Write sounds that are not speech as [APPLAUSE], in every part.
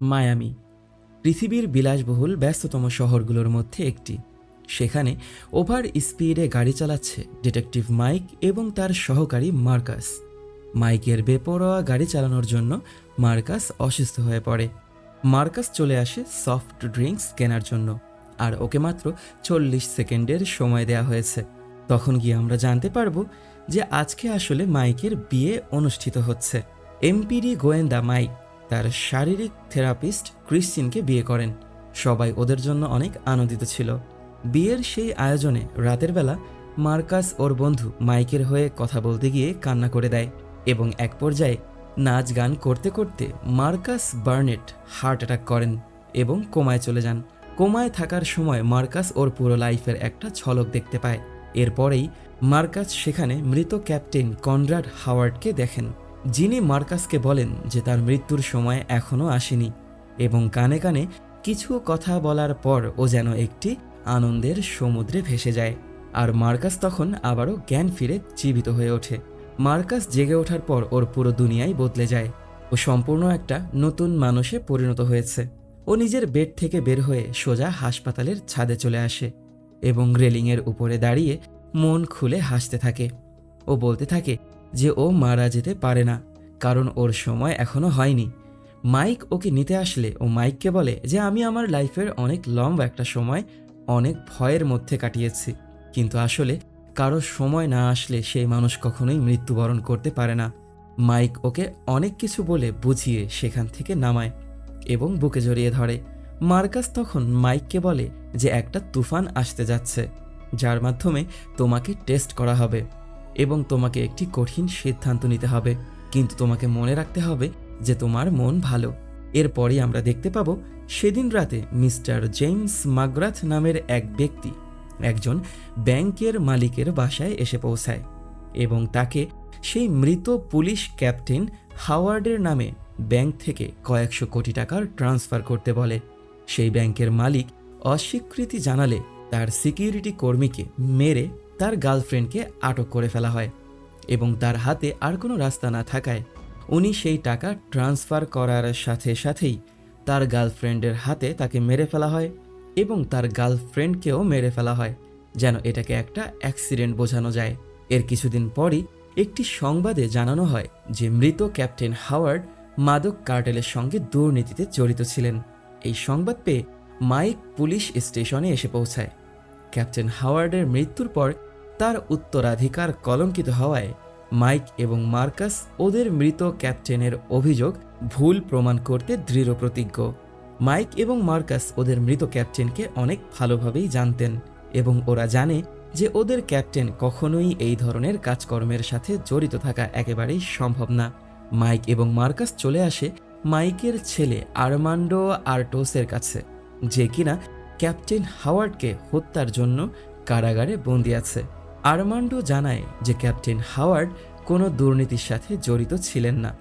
Miami, পৃথিবীর বিলাসবহুল ব্যস্ততম শহরগুলোর মধ্যে একটি। সেখানে ওভার স্পিডে গাড়ি চালাচ্ছে ডিটেকটিভ মাইক এবং তার সহকারী মার্কাস। মাইকের বেপরোয়া গাড়ি চালানোর জন্য মার্কাস অসুস্থ হয়ে পড়ে। মার্কাস চলে আসে সফট ড্রিঙ্কস কেনার জন্য, আর ওকে মাত্র চল্লিশ সেকেন্ডের সময় দেয়া হয়েছে। তখন গিয়ে আমরা জানতে পারব যে আজকে আসলে মাইকের বিয়ে অনুষ্ঠিত হচ্ছে। এমপিডি গোয়েন্দা মাইক। তার শারীরিক থেরাপিস্ট ক্রিশ্চিনকে বিয়ে করেন। সবাই ওদের জন্য অনেক আনন্দিত ছিল। বিয়ের সেই আয়োজনে রাতের বেলা মার্কাস ওর বন্ধু মাইকের হয়ে কথা বলতে গিয়ে কান্না করে দেয় এবং এক পর্যায়ে নাচ গান করতে করতে মার্কাস বার্নেট হার্ট অ্যাটাক করেন এবং কোমায় চলে যান। কোমায় থাকার সময় মার্কাস ওর পুরো লাইফের একটা ঝলক দেখতে পায়। এরপরেই মার্কাস সেখানে মৃত ক্যাপ্টেন কনরাড হাওয়ার্ডকে দেখেন। যিনি মার্কাসকে বলেন যে তার মৃত্যুর সময় এখনও আসেনি এবং কানে কানে কিছু কথা বলার পর ও যেন একটি আনন্দের সমুদ্রে ভেসে যায়। আর মার্কাস তখন আবারও জ্ঞান ফিরে জীবিত হয়ে ওঠে। মার্কাস জেগে ওঠার পর ওর পুরো দুনিয়াই বদলে যায়। ও সম্পূর্ণ একটা নতুন মানুষে পরিণত হয়েছে। ও নিজের বেড থেকে বের হয়ে সোজা হাসপাতালের ছাদে চলে আসে এবং রেলিংয়ের উপরে দাঁড়িয়ে মন খুলে হাসতে থাকে। ও বলতে থাকে যে ও মারা যেতে পারে না, কারণ ওর সময় এখনও হয়নি। মাইক ওকে নিতে আসলে, ও মাইককে বলে যে, আমি আমার লাইফের অনেক লম্বা একটা সময়, অনেক ভয়ের মধ্যে কাটিয়েছি। কিন্তু আসলে কারও সময় না আসলে সেই মানুষ কখনোই মৃত্যুবরণ করতে পারে না। মাইক ওকে অনেক কিছু বলে বুঝিয়ে সেখান থেকে নামায় এবং বুকে জড়িয়ে ধরে। মার্কাস তখন মাইককে বলে যে, একটা তুফান আসতে যাচ্ছে, যার মাধ্যমে তোমাকে টেস্ট করা হবে। এবং তোমাকে একটি কঠিন সিদ্ধান্ত নিতে হবে। কিন্তু তোমাকে মনে রাখতে হবে যে তোমার মন ভালো। এরপরই আমরা দেখতে পাবো সেদিন রাতে মিস্টার জেমস মাগ্রাথ নামের এক ব্যক্তি একজন ব্যাংকের মালিকের বাসায় এসে পৌঁছায় এবং তাকে সেই মৃত পুলিশ ক্যাপ্টেন হাওয়ার্ডের নামে ব্যাংক থেকে কয়েকশো কোটি টাকার ট্রান্সফার করতে বলে। সেই ব্যাংকের মালিক অস্বীকৃতি জানালে তার সিকিউরিটি কর্মীকে মেরে তার গার্লফ্রেন্ডকে আটক করে ফেলা হয় এবং তার হাতে আর কোনো রাস্তা না থাকায় উনি সেই টাকা ট্রান্সফার করার সাথে সাথেই তার গার্লফ্রেন্ডের হাতে তাকে মেরে ফেলা হয় এবং তার গার্লফ্রেন্ডকেও মেরে ফেলা হয়, যেন এটাকে একটা অ্যাক্সিডেন্ট বোঝানো যায়। এর কিছুদিন পরই একটি সংবাদে জানানো হয় যে মৃত ক্যাপ্টেন হাওয়ার্ড মাদক কার্টেলের সঙ্গে দুর্নীতিতে জড়িত ছিলেন। এই সংবাদ পেয়ে মাইক পুলিশ স্টেশনে এসে পৌঁছায়। ক্যাপ্টেন হাওয়ার্ডের মৃত্যুর পর তার উত্তরাধিকার কলঙ্কিত হওয়ায় মাইক এবং মার্কাস ওদের মৃত ক্যাপ্টেনের অভিযোগ ভুল প্রমাণ করতে দৃঢ় প্রতিজ্ঞ। মাইক এবং মার্কাস ওদের মৃত ক্যাপ্টেনকে অনেক ভালোভাবেই জানতেন এবং ওরা জানে যে ওদের ক্যাপ্টেন কখনোই এই ধরনের কাজকর্মের সাথে জড়িত থাকা একেবারেই সম্ভব না। মাইক এবং মার্কাস চলে আসে মাইকের ছেলে আরমান্ডো আর্টোসের কাছে, যে কিনা ক্যাপ্টেন হাওয়ার্ডকে হত্যার জন্য কারাগারে বন্দি আছে। আরমান্ডো জানায় যে ক্যাপ্টেন হাওয়ার্ড কোনো দুর্নীতির সাথে জড়িত ছিলেন না,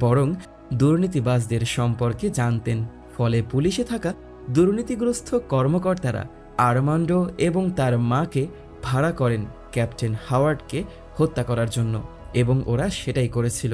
বরং দুর্নীতিবাজদের সম্পর্কে জানতেন। ফলে পুলিশে থাকা দুর্নীতিগ্রস্ত কর্মকর্তারা আরমান্ডো এবং তার মাকে ভাড়া করেন ক্যাপ্টেন হাওয়ার্ডকে হত্যা করার জন্য, এবং ওরা সেটাই করেছিল।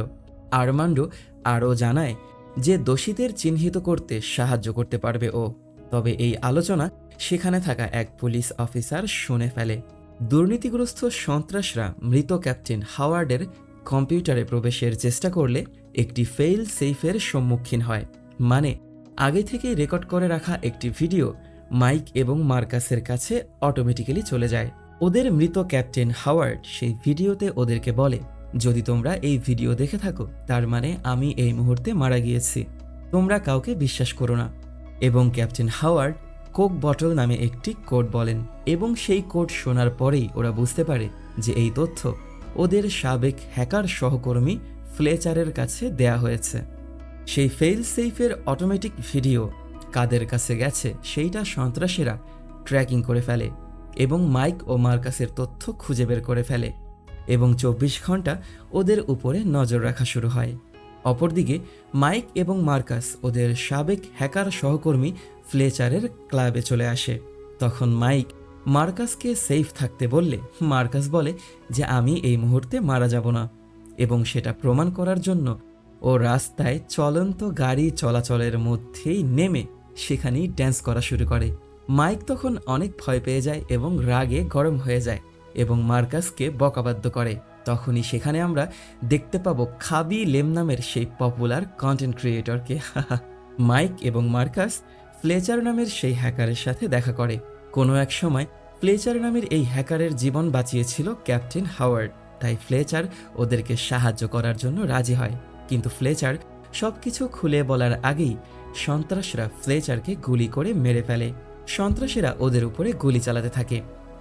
আরমান্ডো আরও জানায় যে দোষীদের চিহ্নিত করতে সাহায্য করতে পারবে ও, তবে এই আলোচনা সেখানে থাকা এক পুলিশ অফিসার শুনে ফেলে। দুর্নীতিগ্রস্ত সন্ত্রাসরা মৃত ক্যাপ্টেন হাওয়ার্ডের কম্পিউটারে প্রবেশের চেষ্টা করলে একটি ফেইল সেফের সম্মুখীন হয়। মানে আগে থেকেই রেকর্ড করে রাখা একটি ভিডিও মাইক এবং মার্কাসের কাছে অটোমেটিক্যালি চলে যায়। ওদের মৃত ক্যাপ্টেন হাওয়ার্ড সেই ভিডিওতে ওদেরকে বলে, যদি তোমরা এই ভিডিও দেখে থাকো, তার মানে আমি এই মুহূর্তে মারা গিয়েছি। তোমরা কাউকে বিশ্বাস করো না। এবং ক্যাপ্টেন হাওয়ার্ড কোক বটল নামে একটি কোড বলেন এবং সেই কোড শোনার পরেই ওরা বুঝতে পারে যে এই তথ্য ওদের সাবেক হ্যাকার সহকর্মী ফ্লেচারের কাছে দেয়া হয়েছে। সেই ফেইল সেফের অটোমেটিক ভিডিও কাদের কাছে গেছে সেইটা সন্ত্রাসীরা ট্র্যাকিং করে ফেলে এবং মাইক ও মার্কাসের তথ্য খুঁজে বের করে ফেলে এবং চব্বিশ ঘণ্টা ওদের উপরে নজর রাখা শুরু হয়। অপরদিকে মাইক এবং মার্কাস ওদের সাবেক হ্যাকার সহকর্মী ফ্লেচারের ক্লাবে চলে আসে। তখন মাইক মার্কাসকে সেফ থাকতে বললে, মার্কাস বলে যে আমি এই মুহূর্তে মারা যাব না এবং সেটা প্রমাণ করার জন্য ও রাস্তায় চলন্ত গাড়ি চলাচলের মধ্যেই নেমে সেখানেই ড্যান্স করা শুরু করে। মাইক তখন অনেক ভয় পেয়ে যায় এবং রাগে গরম হয়ে যায় এবং মার্কাসকে বকাবাদ্য করে। তখনই সেখানে আমরা দেখতে পাবো খাবি লেম নামের সেই পপুলার কন্টেন্ট ক্রিয়েটরকে [LAUGHS] মাইক এবং মার্কাস ফ্লেচার নামের সেই হ্যাকারের সাথে দেখা করে। কোনো এক সময় ফ্লেচার নামের এই হ্যাকারের জীবন বাঁচিয়েছিল ক্যাপ্টেন হাওয়ার্ড। তাই ফ্লেচার ওদেরকে সাহায্য করার জন্য রাজি হয়। কিন্তু ফ্লেচার সবকিছু খুলে বলার আগেই সন্ত্রাসরা ফ্লেচারকে গুলি করে মেরে ফেলে। সন্ত্রাসীরা ওদের উপরে গুলি চালাতে থাকে।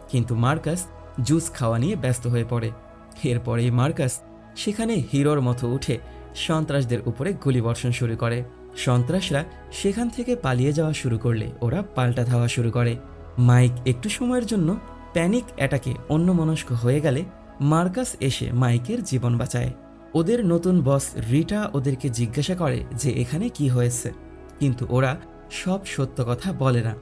কিন্তু মার্কাস জুস খাওয়া নিয়ে ব্যস্ত হয়ে পড়ে। এরপরেই মার্কাস সেখানে হিরোর মতো উঠে সন্ত্রাসদের উপরে গুলিবর্ষণ শুরু করে। সন্ত্রাসরা সেখান থেকে পালিয়ে যাওয়া শুরু করলে ওরা পাল্টা ধাওয়া শুরু করে। মাইক একটু সময়ের জন্য প্যানিক অ্যাটাকে অন্যমনস্ক হয়ে গেলে মার্কাস এসে মাইকের জীবন বাঁচায়। ওদের নতুন বস রিটা ওদেরকে জিজ্ঞাসা করে যে এখানে কি হয়েছে। কিন্তু ওরা সব সত্য কথা বলে না।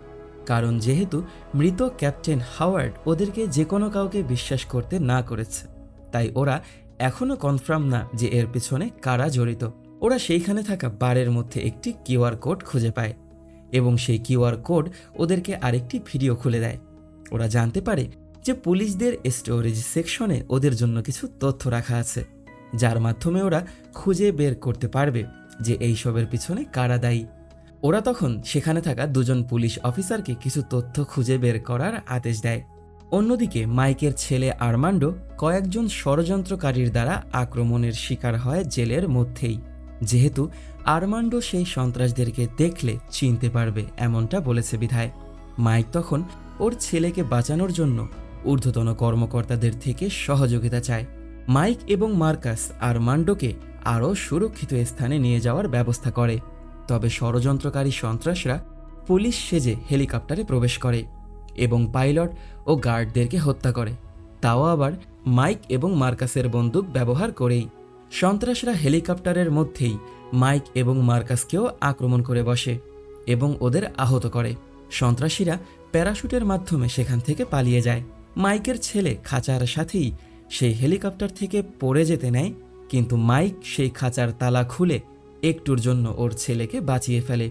কারণ যেহেতু মৃত ক্যাপ্টেন হাওয়ার্ড ওদেরকে যে কোনো কাউকে বিশ্বাস করতে না করেছে। তাই ওরা এখনও কনফার্ম না যে এর পেছনে কারা জড়িত। ওরা সেইখানে থাকা বারের মধ্যে একটি কিউআর কোড খুঁজে পায় এবং সেই কিউআর কোড ওদেরকে আরেকটি ভিডিও খুলে দেয়। ওরা জানতে পারে যে পুলিশদের স্টোরেজ সেকশনে ওদের জন্য কিছু তথ্য রাখা আছে, যার মাধ্যমে ওরা খুঁজে বের করতে পারবে যে এইসবের পিছনে কারা দায়ী। ওরা তখন সেখানে থাকা দুজন পুলিশ অফিসারকে কিছু তথ্য খুঁজে বের করার আদেশ দেয়। অন্যদিকে মাইকের ছেলে আর্মান্ডো কয়েকজন ষড়যন্ত্রকারীর দ্বারা আক্রমণের শিকার হয় জেলের মধ্যেই। যেহেতু আর্মান্ডো সেই সন্ত্রাসদেরকে দেখলে চিনতে পারবে এমনটা বলেছে বিধায়। মাইক তখন ওর ছেলেকে বাঁচানোর জন্য ঊর্ধ্বতন কর্মকর্তাদের থেকে সহযোগিতা চায়। মাইক এবং মার্কাস আর্মান্ডোকে আরও সুরক্ষিত স্থানে নিয়ে যাওয়ার ব্যবস্থা করে। তবে ষড়যন্ত্রকারী সন্ত্রাসরা পুলিশ সেজে হেলিকপ্টারে প্রবেশ করে এবং পাইলট ও গার্ডদেরকে হত্যা করে। তাও আবার মাইক এবং মার্কাসের বন্দুক ব্যবহার করেই সন্ত্রাসরা হেলিকপ্টারের মধ্যেই মাইক এবং মার্কাসকেও আক্রমণ করে বসে এবং ওদের আহত করে। সন্ত্রাসীরা প্যারাশুটের মাধ্যমে সেখান থেকে পালিয়ে যায়। মাইকের ছেলে খাঁচার সাথেই সেই হেলিকপ্টার থেকে পড়ে যেতে নেয়, কিন্তু মাইক সেই খাঁচার তালা খুলে একটুর জন্য ওর ছেলেকে বাঁচিয়ে ফেলে।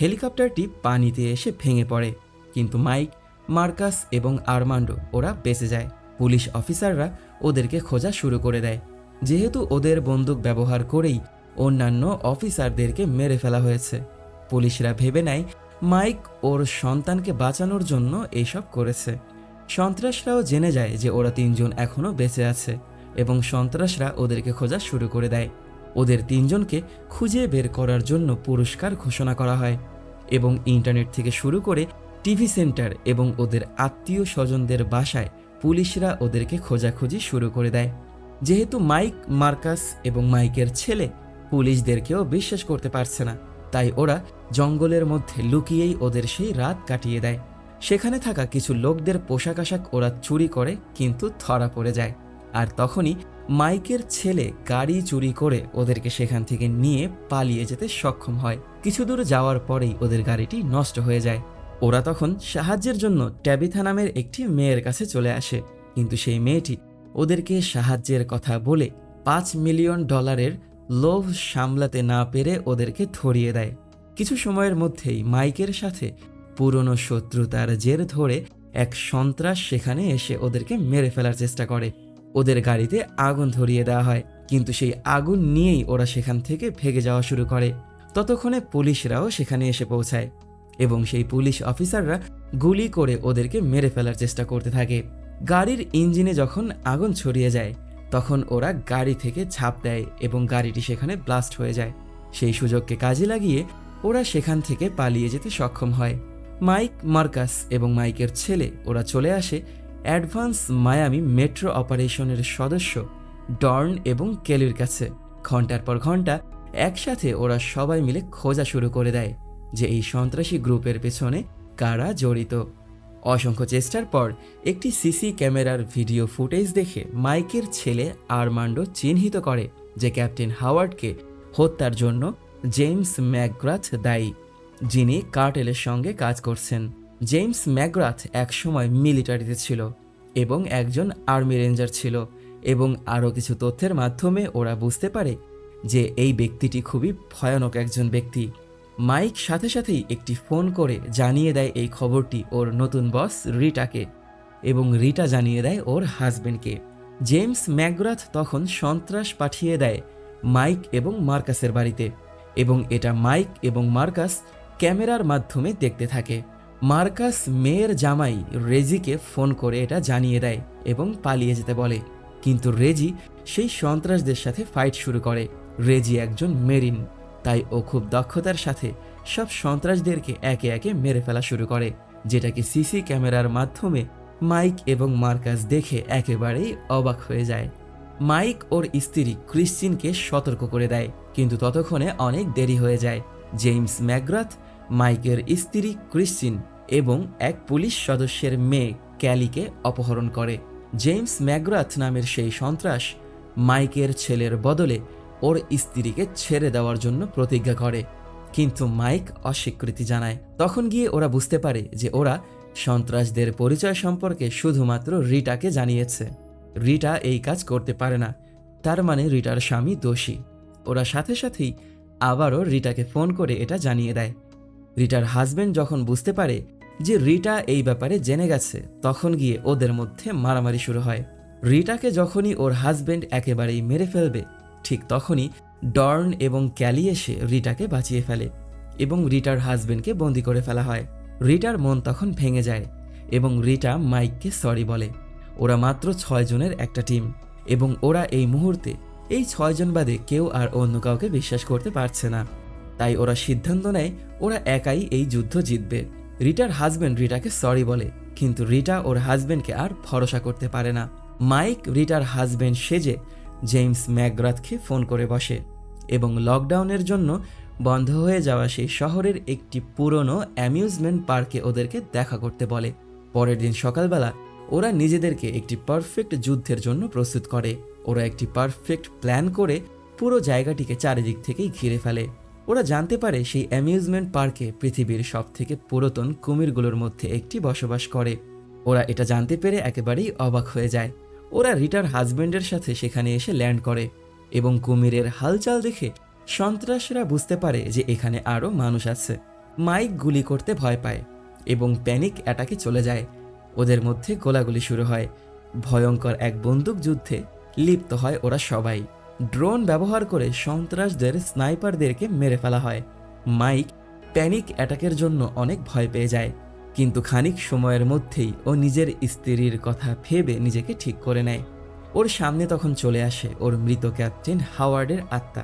হেলিকপ্টারটি পানিতে এসে ভেঙে পড়ে, কিন্তু মাইক, মার্কাস এবং আর্মান্ডো ওরা বেঁচে যায়। পুলিশ অফিসাররা ওদেরকে খোঁজা শুরু করে দেয়। যেহেতু ওদের বন্দুক ব্যবহার করেই অন্যান্য অফিসারদেরকে মেরে ফেলা হয়েছে। পুলিশরা ভেবে নেয়, মাইক ওর সন্তানকে বাঁচানোর জন্য এইসব করেছে। সন্ত্রাসরাও জেনে যায় যে ওরা তিনজন এখনও বেঁচে আছে এবং সন্ত্রাসরা ওদেরকে খোঁজা শুরু করে দেয়। ওদের তিনজনকে খুঁজে বের করার জন্য পুরস্কার ঘোষণা করা হয় এবং ইন্টারনেট থেকে শুরু করে টিভি সেন্টার এবং ওদের আত্মীয় স্বজনদের বাসায় পুলিশরা ওদেরকে খোঁজাখুঁজি শুরু করে দেয়। যেহেতু মাইক, মার্কাস এবং মাইকের ছেলে পুলিশদেরকেও বিশ্বাস করতে পারছে না। তাই ওরা জঙ্গলের মধ্যে লুকিয়েই ওদের সেই রাত কাটিয়ে দেয়। সেখানে থাকা কিছু লোকদের পোশাক আশাক ওরা চুরি করে কিন্তু ধরা পড়ে যায়। আর তখনই মাইকের ছেলে গাড়ি চুরি করে ওদেরকে সেখান থেকে নিয়ে পালিয়ে যেতে সক্ষম হয়। কিছু দূর যাওয়ার পরেই ওদের গাড়িটি নষ্ট হয়ে যায়। ওরা তখন সাহায্যের জন্য ট্যাবিথা নামের একটি মেয়ের কাছে চলে আসে। কিন্তু সেই মেয়েটি ওদেরকে সাহায্যের কথা বলে পাঁচ মিলিয়ন ডলারের লোভ সামলাতে না পেরে ওদেরকে ধরিয়ে দেয়। কিছু সময়ের মধ্যেই মাইকের সাথে পুরনো শত্রুতার জের ধরে এক সন্ত্রাস সেখানে এসে ওদেরকে মেরে ফেলার চেষ্টা করে। ওদের গাড়িতে আগুন ধরিয়ে দেওয়া হয়, কিন্তু সেই আগুন নিয়েই ওরা সেখান থেকে ভেগে যাওয়া শুরু করে। ততক্ষণে পুলিশরাও সেখানে এসে পৌঁছায় এবং সেই পুলিশ অফিসাররা গুলি করে ওদেরকে মেরে ফেলার চেষ্টা করতে থাকে। গাড়ির ইঞ্জিনে যখন আগুন ছড়িয়ে যায়, তখন ওরা গাড়ি থেকে ঝাঁপ দেয় এবং গাড়িটি সেখানে ব্লাস্ট হয়ে যায়। সেই সুযোগকে কাজে লাগিয়ে ওরা সেখান থেকে পালিয়ে যেতে সক্ষম হয়। মাইক মার্কাস এবং মাইকের ছেলে ওরা চলে আসে অ্যাডভান্স মায়ামি মেট্রো অপারেশনের সদস্য ডর্ন এবং কেলির কাছে। ঘণ্টার পর ঘণ্টা একসাথে ওরা সবাই মিলে খোঁজা শুরু করে দেয় যে এই সন্ত্রাসী গ্রুপের পেছনে কারা জড়িত। অসংখ্য চেষ্টার পর একটি সিসি ক্যামেরার ভিডিও ফুটেজ দেখে মাইকের ছেলে আরমান্ডো চিহ্নিত করে যে ক্যাপ্টেন হাওয়ার্ডকে হত্যার জন্য জেমস ম্যাকগ্রাথ দায়ী, যিনি কার্টেলের সঙ্গে কাজ করছেন। জেমস ম্যাকগ্রাথ একসময় মিলিটারিতে ছিল এবং একজন আর্মি রেঞ্জার ছিল এবং আরও কিছু তথ্যের মাধ্যমে ওরা বুঝতে পারে যে এই ব্যক্তিটি খুবই ভয়ানক একজন ব্যক্তি। মাইক সাথে সাথেই একটি ফোন করে জানিয়ে দেয় এই খবরটি ওর নতুন বস রিটাকে এবং রিটা জানিয়ে দেয় ওর হাজবেন্ডকে। জেমস ম্যাকগ্রাথ তখন সন্ত্রাস পাঠিয়ে দেয় মাইক এবং মার্কাসের বাড়িতে এবং এটা মাইক এবং মার্কাস ক্যামেরার মাধ্যমে দেখতে থাকে। মার্কাস মেয়ের জামাই রেজিকে ফোন করে এটা জানিয়ে দেয় এবং পালিয়ে যেতে বলে। কিন্তু রেজি সেই সন্ত্রাসদের সাথে ফাইট শুরু করে। রেজি একজন মেরিন। তাই ও খুব দক্ষতার সাথে সব সন্ত্রাসদেরকে একে একে মেরে ফেলা শুরু করে, যেটাকে সিসি ক্যামেরার মাধ্যমে মাইক এবং মার্কাস দেখে একেবারেই অবাক হয়ে যায়। মাইক ওর স্ত্রী ক্রিশ্চিনকে সতর্ক করে দেয়, কিন্তু ততক্ষণে অনেক দেরি হয়ে যায়। জেমস ম্যাকগ্রাথ, মাইকের স্ত্রী ক্রিশ্চিন এবং এক পুলিশ সদস্যের মেয়ে ক্যালিকে অপহরণ করে। জেমস ম্যাকগ্রাথ নামের সেই সন্ত্রাস মাইকের ছেলের বদলে ওর স্ত্রীকে ছেড়ে দেওয়ার জন্য প্রতিজ্ঞা করে। কিন্তু মাইক অস্বীকৃতি জানায়। তখন গিয়ে ওরা বুঝতে পারে যে ওরা সন্ত্রাসদের পরিচয় সম্পর্কে শুধুমাত্র রিটাকে জানিয়েছে। রিটা এই কাজ করতে পারে না। তার মানে রিটার স্বামী দোষী। ওরা সাথে সাথেই আবারও রিটাকে ফোন করে এটা জানিয়ে দেয়। রিটার হাজবেন্ড যখন বুঝতে পারে যে রিটা এই ব্যাপারে জেনে গেছে, তখন গিয়ে ওদের মধ্যে মারামারি শুরু হয়। রিটাকে যখনই ওর হাজবেন্ড একেবারেই মেরে ফেলবে ঠিক তখনই ডর্ন এবং ক্যালি এসে রিটাকে বাঁচিয়ে ফেলে এবং রিটার হাজবেন্ডকে বন্দি করে ফেলা হয়। রিটার মন তখন ভেঙে যায় এবং রিটা মাইককে সরি বলে। ওরা মাত্র ছয় জনের একটা টিম এবং ওরা এই মুহূর্তে এই ছয়জন বাদে কেউ আর অন্য কাউকে বিশ্বাস করতে পারছে না। তাই ওরা সিদ্ধান্ত নেয়, ওরা একাই এই যুদ্ধ জিতবে। রিটার হাজবেন্ড রিটাকে সরি বলে, কিন্তু রিটা ওর হাজবেন্ডকে আর ভরসা করতে পারে না। মাইক রিটার হাজবেন্ড সেজে জেমস ম্যাকগ্রাথকে ফোন করে বসে এবং লকডাউনের জন্য বন্ধ হয়ে যাওয়া সেই শহরের একটি পুরনো অ্যামিউজমেন্ট পার্কে ওদেরকে দেখা করতে বলে। পরের দিন সকালবেলা ওরা নিজেদেরকে একটি পারফেক্ট যুদ্ধের জন্য প্রস্তুত করে। ওরা একটি পারফেক্ট প্ল্যান করে পুরো জায়গাটিকে চারিদিক থেকেই ঘিরে ফেলে। ওরা জানতে পারে সেই অ্যামিউজমেন্ট পার্কে পৃথিবীর সব থেকে পুরাতন কুমিরগুলোর মধ্যে একটি বসবাস করে। ওরা এটা জানতে পেরে একেবারেই অবাক হয়ে যায়। ওরা রিটার হাজবেন্ডের সাথে সেখানে এসে ল্যান্ড করে এবং কুমিরের হালচাল দেখে সন্ত্রাসীরা বুঝতে পারে যে এখানে আরও মানুষ আছে। মাইক গুলি করতে ভয় পায় এবং প্যানিক অ্যাটাকে চলে যায়। ওদের মধ্যে গোলাগুলি শুরু হয়। ভয়ঙ্কর এক বন্দুক যুদ্ধে লিপ্ত হয় ওরা সবাই। ড্রোন ব্যবহার করে সন্ত্রাসদের স্নাইপারদেরকে মেরে ফেলা হয়। মাইক প্যানিক অ্যাটাকের জন্য অনেক ভয় পেয়ে যায়। কিন্তু খানিক সময়ের মধ্যেই ও নিজের স্ত্রীর কথা ভেবে নিজেকে ঠিক করে নেয়। ওর সামনে তখন চলে আসে ওর মৃত ক্যাপ্টেন হাওয়ার্ডের আত্মা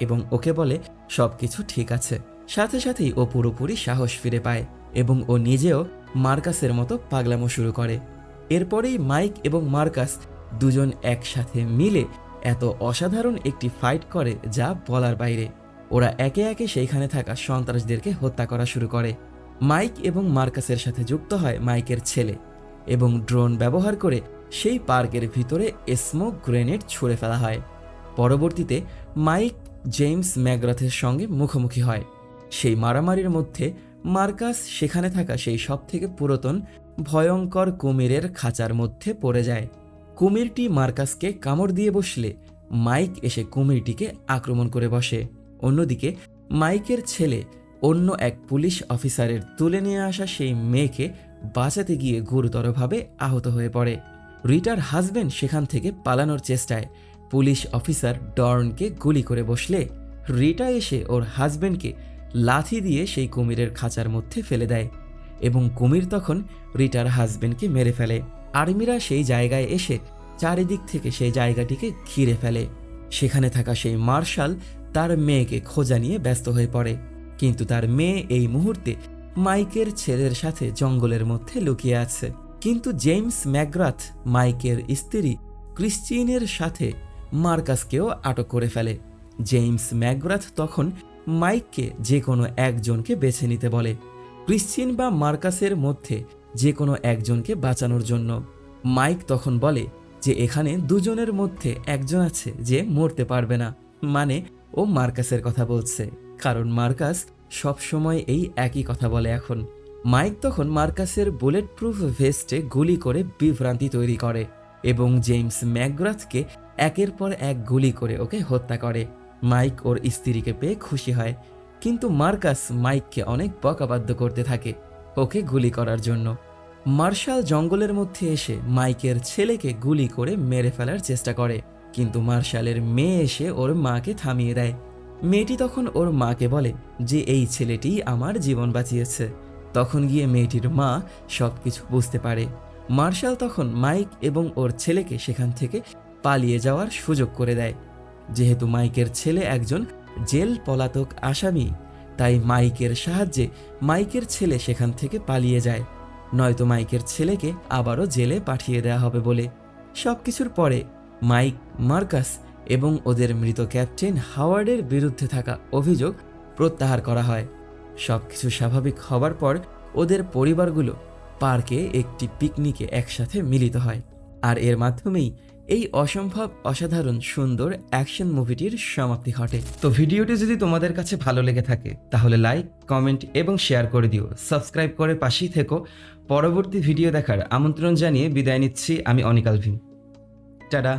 এবং ওকে বলে সব কিছু ঠিক আছে। সাথে সাথেই ও পুরোপুরি সাহস ফিরে পায় এবং ও নিজেও মার্কাসের মতো পাগলামো শুরু করে। এরপরেই মাইক এবং মার্কাস দুজন একসাথে মিলে এত অসাধারণ একটি ফাইট করে যা বলার বাইরে। ওরা একে একে সেইখানে থাকা সন্ত্রাসদেরকে হত্যা করা শুরু করে। মাইক এবং মার্কাসের সাথে যুক্ত হয় মাইকের ছেলে এবং ড্রোন ব্যবহার করে সেই পার্কের ভিতরে স্মোক গ্রেনেড ছুঁড়ে ফেলা হয়। পরবর্তীতে মাইক জেমস ম্যাগ্রাথের সঙ্গে মুখোমুখি হয়। সেই মারামারির মধ্যে মার্কাস সেখানে থাকা সেই সব থেকে পুরাতন, ভয়ঙ্কর কুমিরের খাঁচার মধ্যে পড়ে যায়। কুমিরটি মার্কাসকে কামড় দিয়ে বসলে মাইক এসে কুমিরটিকে আক্রমণ করে বসে। অন্যদিকে মাইকের ছেলে অন্য এক পুলিশ অফিসারের তুলে নিয়ে আসা সেই মেয়েকে বাঁচাতে গিয়ে গুরুতরভাবে আহত হয়ে পড়ে। রিটার হাজবেন্ড সেখান থেকে পালানোর চেষ্টায় পুলিশ অফিসার ডর্নকে গুলি করে বসলে রিটা এসে ওর হাজবেন্ডকে লাথি দিয়ে সেই কুমিরের খাঁচার মধ্যে ফেলে দেয় এবং কুমির তখন রিটার হাজবেন্ডকে মেরে ফেলে। আর্মিরা সেই জায়গায় এসে চারিদিক থেকে সেই জায়গাটিকে ঘিরে ফেলে। সেখানে থাকা সেই মার্শাল তার মেয়েকে খোঁজা নিয়ে ব্যস্ত হয়ে পড়ে। কিন্তু তার মেয়ে এই মুহূর্তে মাইকের ছেলের সাথে জঙ্গলের মধ্যে লুকিয়ে আছে। কিন্তু জেমস ম্যাকগ্রাথ, মাইকের স্ত্রী ক্রিশ্চিনের সাথে মার্কাসকেও আটক করে ফেলে। জেমস ম্যাকগ্রাথ তখন মাইককে যে কোনো একজনকে বেছে নিতে বলে, ক্রিশ্চিন বা মার্কাসের মধ্যে যে কোনো একজনকে বাঁচানোর জন্য। মাইক তখন বলে যে এখানে দুজনের মধ্যে একজন আছে যে মরতে পারবে না। মানে ও মার্কাসের কথা বলছে। কারণ মার্কাস সবসময় এই একই কথা বলে এখন। মাইক তখন মার্কাসের বুলেট প্রুফ ভেস্টে গুলি করে বিভ্রান্তি তৈরি করে এবং জেমস ম্যাকগ্রাথকে একের পর এক গুলি করে ওকে হত্যা করে। মাইক ওর স্ত্রীকে পেয়ে খুশি হয়, কিন্তু মার্কাস মাইককে অনেক বকাবাদ্য করতে থাকে ওকে গুলি করার জন্য। মার্শাল জঙ্গলের মধ্যে এসে মাইকের ছেলেকে গুলি করে মেরে ফেলার চেষ্টা করে, কিন্তু মার্শালের মেয়ে এসে ওর মাকে থামিয়ে দেয়। মেয়েটি তখন ওর মাকে বলে যে, এই ছেলেটি আমার জীবন বাঁচিয়েছে। তখন গিয়ে মেয়েটির মা সব কিছু বুঝতে পারে। মার্শাল তখন মাইক এবং ওর ছেলেকে সেখান থেকে পালিয়ে যাওয়ার সুযোগ করে দেয়। যেহেতু মাইকের ছেলে একজন জেল পলাতক আসামি, তাই মাইকের সাহায্যে মাইকের ছেলে সেখান থেকে পালিয়ে যায়। নয়তো মাইকের ছেলেকে আবারও জেলে পাঠিয়ে দেওয়া হবে বলে। সব কিছুর পরে মাইক মার্কাস এবং ওদের মৃত ক্যাপ্টেন হাওয়ার্ডের বিরুদ্ধে থাকা অভিযোগ প্রত্যাহার করা হয়। সব কিছু স্বাভাবিক হবার পর ওদের পরিবারগুলো পার্কে একটি পিকনিকে একসাথে মিলিত হয়। আর এর মাধ্যমেই এই অসম্ভব, অসাধারণ, সুন্দর অ্যাকশন মুভিটির সমাপ্তি ঘটে। তো ভিডিওটি যদি তোমাদের কাছে ভালো লেগে থাকে, তাহলে লাইক, কমেন্ট এবং শেয়ার করে দিও। সাবস্ক্রাইব করে পাশেই থেকো। পরবর্তী ভিডিও দেখার আমন্ত্রণ জানিয়ে বিদায় নিচ্ছি আমি অনিকাল ভীম টাটা।